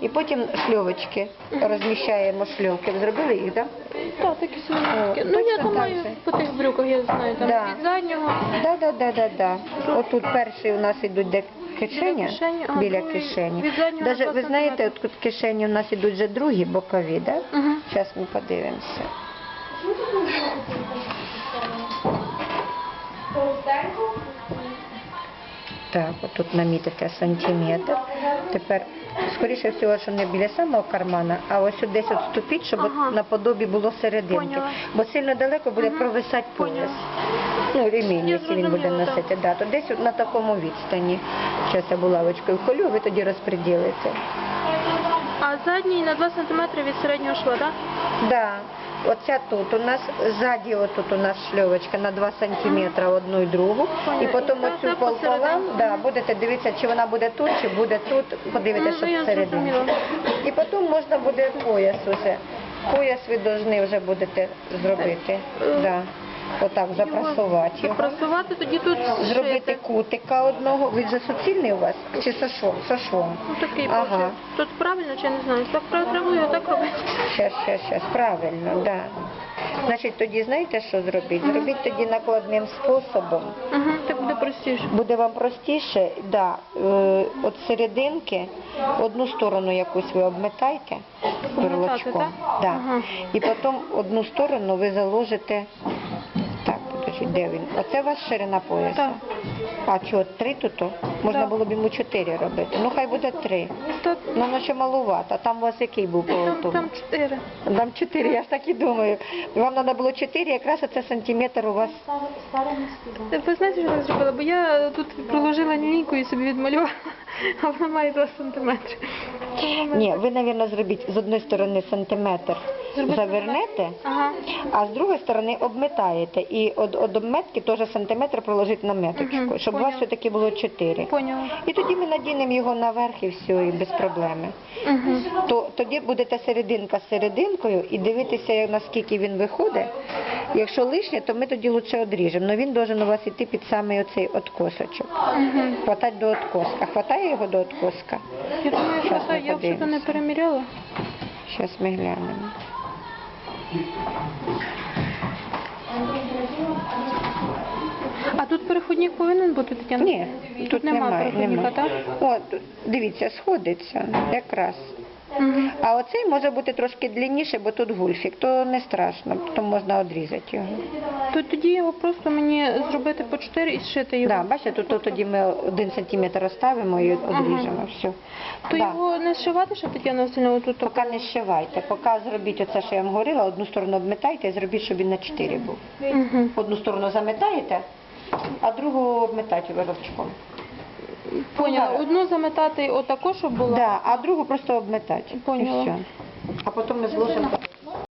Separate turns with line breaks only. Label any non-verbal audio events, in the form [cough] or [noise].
І потім шльовочки розміщаємо шльовки. Зробили їх, так?
Так, такі самі. Ну я
так
маю по тих брюках, я знаю, там
Да.
від заднього.
Да, да, да, да, да. Отут перший у нас ідуть де кишеня,
кишені, а
біля кишені.
від заднього
Даже,
два
ви знаєте, от тут кишені у нас ідуть вже другі бокові, да?
Угу.
Зараз ми подивимося. Так, отут намітите сантиметр. Тепер, скоріше всього, що не біля самого кармана, а ось от десь от ступіть, щоб от
Ага.
наподобі було серединки.
Поняла.
Бо сильно далеко буде провисати пояс. Ну, ремінь,
якщо
який він буде носити. Да, то десь от на такому відстані. Зараз я булавочкою колю, ви тоді розподілите.
А задній на 2 см від середнього шва, так?
Да. Оця тут у нас ззаді отут у нас шльовочка на 2 сантиметри одну і другу. І потім оцю
полполам,
да, будете дивитися, чи вона буде тут, чи буде тут. Подивитися,
Ну,
щоб всередині. І потім можна буде пояс уже. Пояс ви повинні вже будете зробити.
Е,
Да. Отак запрасувати його.
Запрасувати тоді тут
Зробити кутика одного. Він же суцільний у вас? Чи? Со швом.
Ну такий
Ага.
Тут правильно чи я не знаю? Так треба його так робити.
Щас, щас, щас, правильно, да. Значить, тоді знаєте, що зробіть? Зробіть тоді накладним способом.
Угу, так буде простіше.
Буде вам простіше, да, е, от серединки, одну сторону якусь ви обметайте горлочком.
так?
Да.
Ага.
І потім одну сторону ви заложите. Подожди, де він? Оце у вас ширина пояса?
Так.
А чого, три тут? Можна
Так.
було б йому чотири робити. Ну хай буде три.
Тут,
Ну, воно ще малувато. А там у вас який був по
там,
тому?
там чотири.
Там 4, я ж так і думаю. Вам треба було 4, якраз оце сантиметр у вас.
Ви знаєте, що я зробила? Бо я тут приложила лінійку і собі відмалювала, [laughs] а вона має 2 сантиметри.
Ні, ви, мабуть, зробіть з одної сторони сантиметр завернете,
Ага.
а з другої сторони обметаєте. І од, од обметки теж сантиметр проложити на меточку, щоб у вас все-таки було 4.
Поняла.
І тоді ми надінемо його наверх і все, і без проблеми.
Угу.
То тоді будете серединка з серединкою і дивитися, наскільки він виходить. Якщо лишнє, то ми тоді лучше одріжемо. Але він должен у вас йти під самий оцей откосочок.
Угу.
Хватать до откоска. Хватає його до откоска?
Я думаю, що я взагалі не переміряла.
Зараз ми глянемо.
А тут переходник повинен бути, Тетяна?
Ні, тут,
нема
немає.
переходника,
немає.
так?
О, тут, дивіться, сходиться якраз.
Угу.
А оцей може бути трошки длинніше, бо тут гульфік, то не страшно, то можна одрізати його.
То тоді його просто мені зробити по 4 і зшити його.
Да, бачите, тут, тут тоді ми один сантиметр оставимо і одріжемо. Все.
То
Да.
його не зшивати, що Тетяна Васильівна тут?
Поки не зшивайте, поки зробіть оце, що я вам говорила, одну сторону обметайте і зробіть, щоб він на 4 був.
Угу.
Одну сторону заметаєте, а другу обметайте виробчиком. Поняла.
Одну заметати отако, щоб було.
Да, а другу просто обметати.
Поняла.
І все. А потім ми зложимо